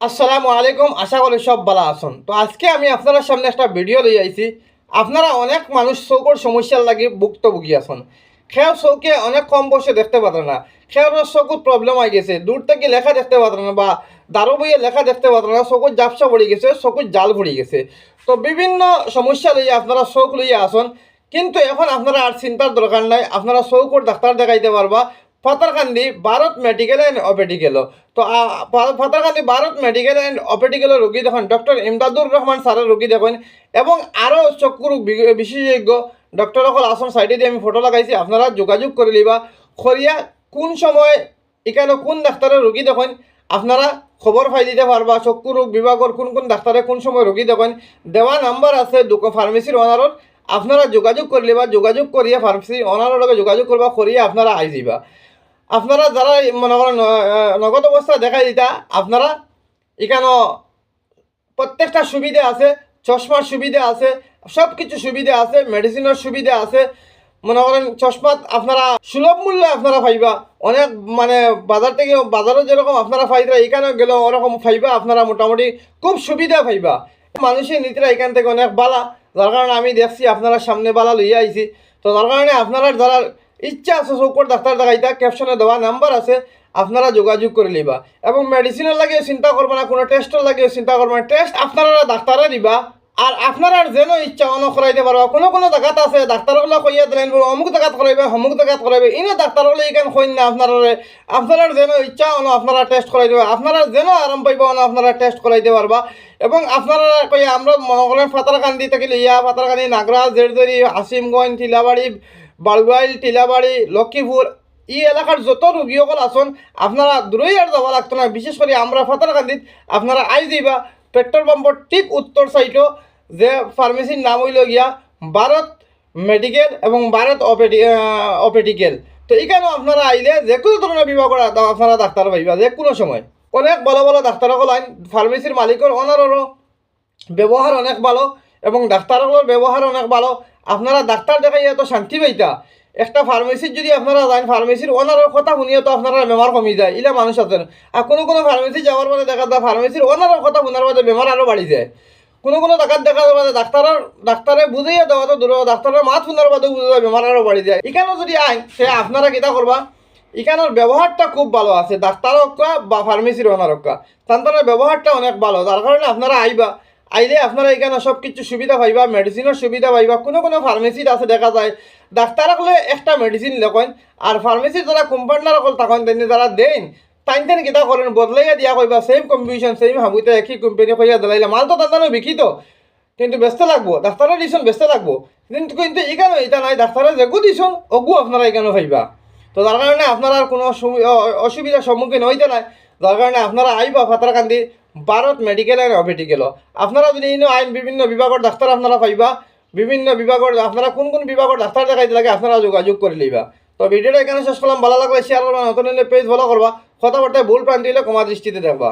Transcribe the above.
আসসালামু আলাইকুম, আশা করি সব ভালো আছেন। তো আজকে আমি আপনার সামনে একটা ভিডিও লই আইছি। আপনারা অনেক মানুষ চৌকর সমস্যার লাগি ভুক্তভোগী আছেন। খেয়ার চৌকে অনেক কম বয়সে দেখতে পারে না। খেয়ার চকুর প্রবলেম হয়ে গেছে। দূর থেকে লেখা দেখতে পারে না বা দারু বইয়ে লেখা দেখতে পারে না চকুর জাপসা পড়ে গেছে চকুর জাল পড়ে গেছে। তো বিভিন্ন সমস্যা লইয়া আপনারা চৌক লইয়া আসুন কিন্তু এখন আপনারা আর চিন্তার দরকার নাই। আপনারা চৌকর ডাক্তার দেখাইতে পারবা। ফাতারকান্দি ভারত মেডিকেল অ্যান্ড অপেডিকেল তো ফাতারকান্দি ভারত মেডিকেল অ্যান্ড অপেডিকেল রোগী দেখুন ডক্টর ইমদাদুর রহমান স্যারের রোগী দেখুন, এবং আরও চক্ষু রোগ বি- বিশেষজ্ঞ ডক্টরসকল আসন সাইডে দিয়ে আমি ফটো লাগাইছি, আপনারা যোগাযোগ করে লিবা খরিয়া, কোন সময়, এখানে কোন ডাক্তারের রোগী দেখুন, আপনারা খবর পাই দিতে পারবা চক্ষু রোগ বিভাগের কোন কোন ডাক্তারে কোন সময় রোগী দেখুন। দেওয়া নাম্বার আছে ফার্মেসির ওনারত আপনারা যোগাযোগ করে লিবা যোগাযোগ করিয়া ফার্মেসি ওনারের লগে যোগাযোগ করবা করিয়া আপনারা আই যাবা আপনারা যারা মনে করেন নগদ অবস্থা দেখাই দিতা, আপনারা এখানে প্রত্যেকটা সুবিধা আছে, চশমার সুবিধা আছে সব কিছু সুবিধা আছে মেডিসিনের সুবিধা আছে। মনে করেন চশমাত আপনারা সুলভ মূল্যে আপনারা পাইবা। অনেক মানে বাজার থেকে বাজারে যেরকম আপনারা পাইতা এখানে গেলে ওরকম পাইবা, আপনারা মোটামুটি খুব সুবিধা পাইবা। মানুষের নীতিরা এখান থেকে অনেক বালা, যার কারণে আমি দেখছি, আপনারা সামনে বালা লইয়া আইছি। তো যার কারণে আপনারা যারা ইচ্ছা আছে চৌকর ডাক্তার দেখাইতা ক্যাপশনে দেওয়া নাম্বার আছে, আপনারা যোগাযোগ করে লিবা এবং মেডিসিনের লাগে চিন্তা করবে না, কোনো টেস্টের লাগে চিন্তা করবে না টেস্ট আপনারা ডাক্তারে দিবা। আর আপনারা যেন ইচ্ছা অন করাইতে পারবা। কোনো কোনো জায়গাত আছে ডাক্তারগুলো কইয়া দিলেন বলে অমুক জায়গাত করাইবে অমুক জায়গাত করাইবে ইনো ডাক্তারগুলো এখান কইন না আপনারা আপনারা যেন ইচ্ছা অন আপনারা টেস্ট করাই দেবে। আপনারা যেন আরাম পাইবা অন আপনারা টেস্ট করাইতে পারবা। এবং আপনারা কইয়া, আমরা মনে করেন ফাতারকান্দি থেকে লইয়া ফাতারকান্দি নাগরা, জেরজেরি আসিমগঞ্জ টিলাবাড়ি বালুয়াইল টিলাবাড়ি লক্ষ্মীপুর এই এলাকার যত রুগীসকল আছেন, আপনারা দূরই আর যাব লাগতো না। বিশেষ করে আমরা ফাতারকান্দিত আপনারা আই যাইবা পেট্রোল পাম্পর ঠিক উত্তর সাইডও যে ফার্মেসির নাম হইল গিয়া ভারত মেডিকেল এবং ভারত অপেডি অপেডিকেল তো এখানেও আপনারা আইলে যে কোনো ধরনের বিভাগের আ- আপনারা ডাক্তার পাইবা যে কোনো সময়। অনেক ভালো ভালো ডাক্তারসকল আইন ফার্মেসির মালিকের অনারও ব্যবহার অনেক ভালো। এবং ডাক্তারগুলোর ব্যবহার অনেক ভালো। আপনারা ডাক্তার দেখাইয়া তো শান্তি পাইতা। একটা ফার্মেসির যদি আপনারা যান ফার্মেসির ওনারের কথা শুনিয়ে তো আপনারা বেমার কমি যায়, ইলা মানুষ আছেন আর কোনো কোনো ফার্মেসি যাওয়ার পরে দেখা যায় ফার্মেসির ওনারের কথা শোনার বাদে বেমার আরও বাড়ি যায়। কোনো কোনো জায়গাত দেখা যাবে ডাক্তারের ডাক্তারে বুঝাইয়া দেওয়া তো দূর ডাক্তারের মাত শোনার বাদে বুঝা বেমার আরও বাড়ি যায়। এখানেও যদি আইন সে আপনারা কিতা করবা এখানের ব্যবহারটা খুব ভালো আছে ডাক্তার হকা বা ফার্মেসির ওনার হকা তাদের ব্যবহারটা অনেক ভালো যার কারণে আপনারা আইবা। আইলে আপনারা এখানে সব কিছু সুবিধা পাইবা মেডিসিনের সুবিধা পাইবা, কোনো কোনো ফার্মেসিত আছে দেখা যায়। ডাক্তার হলে একটা মেডিসিন লেখেন আর ফার্মেসির যারা কোম্পান্ডার হল তখন তেমনি যারা দেন তাইন তেন কিতা করেন, বদলাইয়া দিয়া কইবা সেম কম্পিটিশন সেম হাবুতে একই কোম্পানি কইয়া দিলাইলে মাল তো তাদের বিকিত, কিন্তু ব্যস্ত লাগবো ডাক্তারের দিছন ব্যস্ত লাগবো। কিন্তু কিন্তু এখানে এটা নাই ডাক্তারের যেগু দিছন অগু আপনারা এখানে পাইবা। তো যার কারণে আপনারা কোনো অসুবিধার সম্মুখীন হইতে নাই যার কারণে আপনারা আইবা ফাতারকান্দি ভারত মেডিকেল অ্যান্ড অপেডিকেল আপনারা যদি ইনো আইন বিভিন্ন বিভাগের ডাক্তার আপনারা পাইবা, বিভিন্ন বিভাগের আপনারা কোন কোন বিভাগের ডাক্তার দেখাইতে লাগে আপনারা যোগাযোগ করে লইবা। তো ভিডিওটা এখানে শেষ করলাম ভালো লাগলে শেয়ার করবা নতুন পেজ ফলো করবা কথাবার্তায় ভুল প্রান্তি হলে কমা দৃষ্টিতে দেখবা।